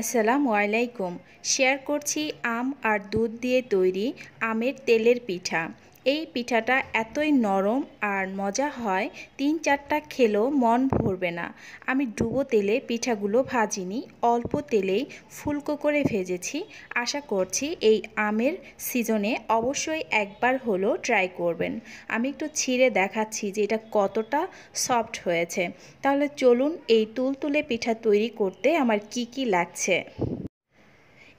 আসসালামু আলাইকুম। শেয়ার করছি আম আর দুধ দিয়ে তৈরি আমের তেলের পিঠা। এই পিঠাটা এতই নরম আর মজা হয়, তিন চারটা খেলেও মন ভরবে না। আমি ডুবো তেলে পিঠাগুলো ভাজিনি, অল্প তেলেই ফুলকো করে ভেজেছি। আশা করছি এই আমের সিজনে অবশ্যই একবার হলো ট্রাই করবেন। আমি একটু ছিঁড়ে দেখাচ্ছি যে এটা কতটা সফট হয়েছে। তাহলে চলুন এই তুলতুলে পিঠা তৈরি করতে আমার কি কি লাগছে।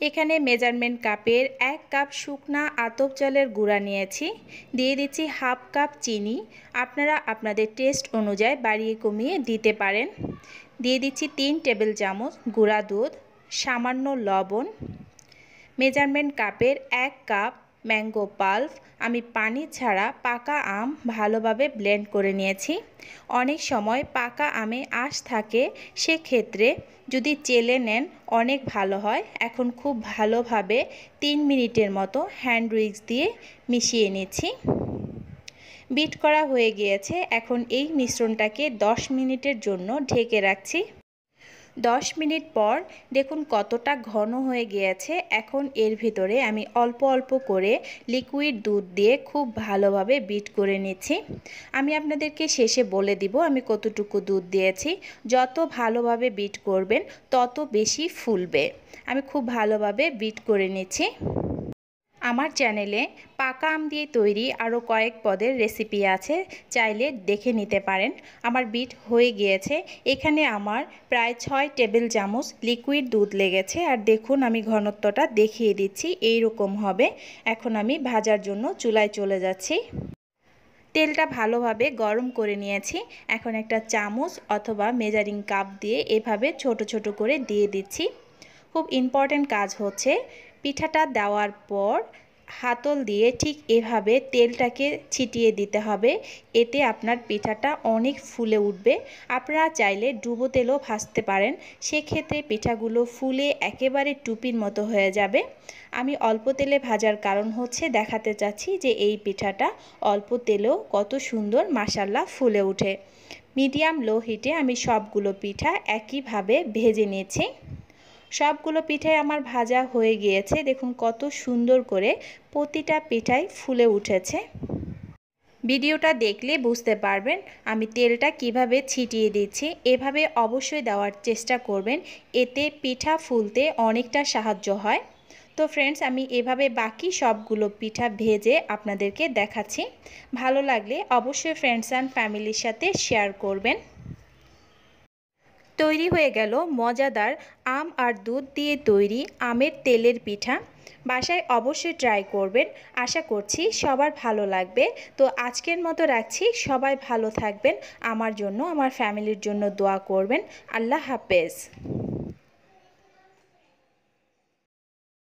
এখানে মেজারমেন্ট কাপের এক কাপ শুকনা আতপ জলের গুঁড়া নিয়েছি। দিয়ে দিচ্ছি হাফ কাপ চিনি। আপনারা আপনাদের টেস্ট অনুযায়ী বাড়িয়ে কমিয়ে দিতে পারেন। দিয়ে দিচ্ছি তিন টেবিল চামচ গুঁড়া দুধ, সামান্য লবণ। মেজারমেন্ট কাপের এক কাপ ম্যাঙ্গো পাল্প আমি পানি ছাড়া পাকা আম ভালোভাবে ব্লেন্ড করে নিয়েছি। অনেক সময় পাকা আমে আঁশ থাকে, সেক্ষেত্রে যদি চেলে নেন অনেক ভালো হয়। এখন খুব ভালোভাবে তিন মিনিটের মতো হ্যান্ড উইক্স দিয়ে মিশিয়ে নিচ্ছি। বিট করা হয়ে গিয়েছে। এখন এই মিশ্রণটাকে দশ মিনিটের জন্য ঢেকে রাখছি। দশ মিনিট পর দেখুন কতটা ঘন হয়ে গিয়েছে। এখন এর ভিতরে আমি অল্প অল্প করে লিকুইড দুধ দিয়ে খুব ভালোভাবে বিট করে নিচ্ছি। আমি আপনাদেরকে শেষে বলে দিব আমি কতটুকু দুধ দিয়েছি। যত ভালোভাবে বিট করবেন, তত বেশি ফুলবে। আমি খুব ভালোভাবে বিট করে নিচ্ছি। আমার চ্যানেলে পাকা আম দিয়ে তৈরি আরও কয়েক পদের রেসিপি আছে, চাইলে দেখে নিতে পারেন। আমার বিট হয়ে গিয়েছে। এখানে আমার প্রায় ছয় টেবিল চামচ লিকুইড দুধ লেগেছে। আর দেখুন, আমি ঘনত্বটা দেখিয়ে দিচ্ছি এই রকম হবে। এখন আমি ভাজার জন্য চুলায় চলে যাচ্ছি। তেলটা ভালোভাবে গরম করে নিয়েছি। এখন একটা চামচ অথবা মেজারিং কাপ দিয়ে এভাবে ছোট ছোট করে দিয়ে দিচ্ছি। খুব ইম্পর্ট্যান্ট কাজ হচ্ছে পিঠাটা দেওয়ার পর হাতল দিয়ে ঠিক এভাবে তেলটাকে ছিটিয়ে দিতে হবে। এতে আপনার পিঠাটা অনেক ফুলে উঠবে। আপনারা চাইলে ডুবো তেলও ভাজতে পারেন। সেক্ষেত্রে পিঠাগুলো ফুলে একেবারে টুপির মতো হয়ে যাবে। আমি অল্প তেলে ভাজার কারণ হচ্ছে দেখাতে চাচ্ছি যে এই পিঠাটা অল্প তেলেও কত সুন্দর মাসাল্লা ফুলে ওঠে। মিডিয়াম লো হিটে আমি সবগুলো পিঠা একইভাবে ভেজে নিয়েছি। সবগুলো পিঠাই আমার ভাজা হয়ে গিয়েছে। দেখুন কত সুন্দর করে প্রতিটা পিঠাই ফুলে উঠেছে। ভিডিওটা দেখলে বুঝতে পারবেন আমি তেলটা কীভাবে ছিটিয়ে দিচ্ছি। এভাবে অবশ্যই দেওয়ার চেষ্টা করবেন। এতে পিঠা ফুলতে অনেকটা সাহায্য হয়। তো ফ্রেন্ডস আমি এভাবে বাকি সবগুলো পিঠা ভেজে আপনাদেরকে দেখাচ্ছি। ভালো লাগলে অবশ্যই ফ্রেন্ডস অ্যান্ড ফ্যামিলির সাথে শেয়ার করবেন। তৈরি হয়ে গেল মজাদার আম আর দুধ দিয়ে তৈরি আমের তেলের পিঠা। বাসায় অবশ্যই ট্রাই করবেন। আশা করছি সবার ভালো লাগবে। তো আজকের মতো রাখছি। সবাই ভালো থাকবেন। আমার জন্য, আমার ফ্যামিলির জন্য দোয়া করবেন। আল্লাহ হাফেজ।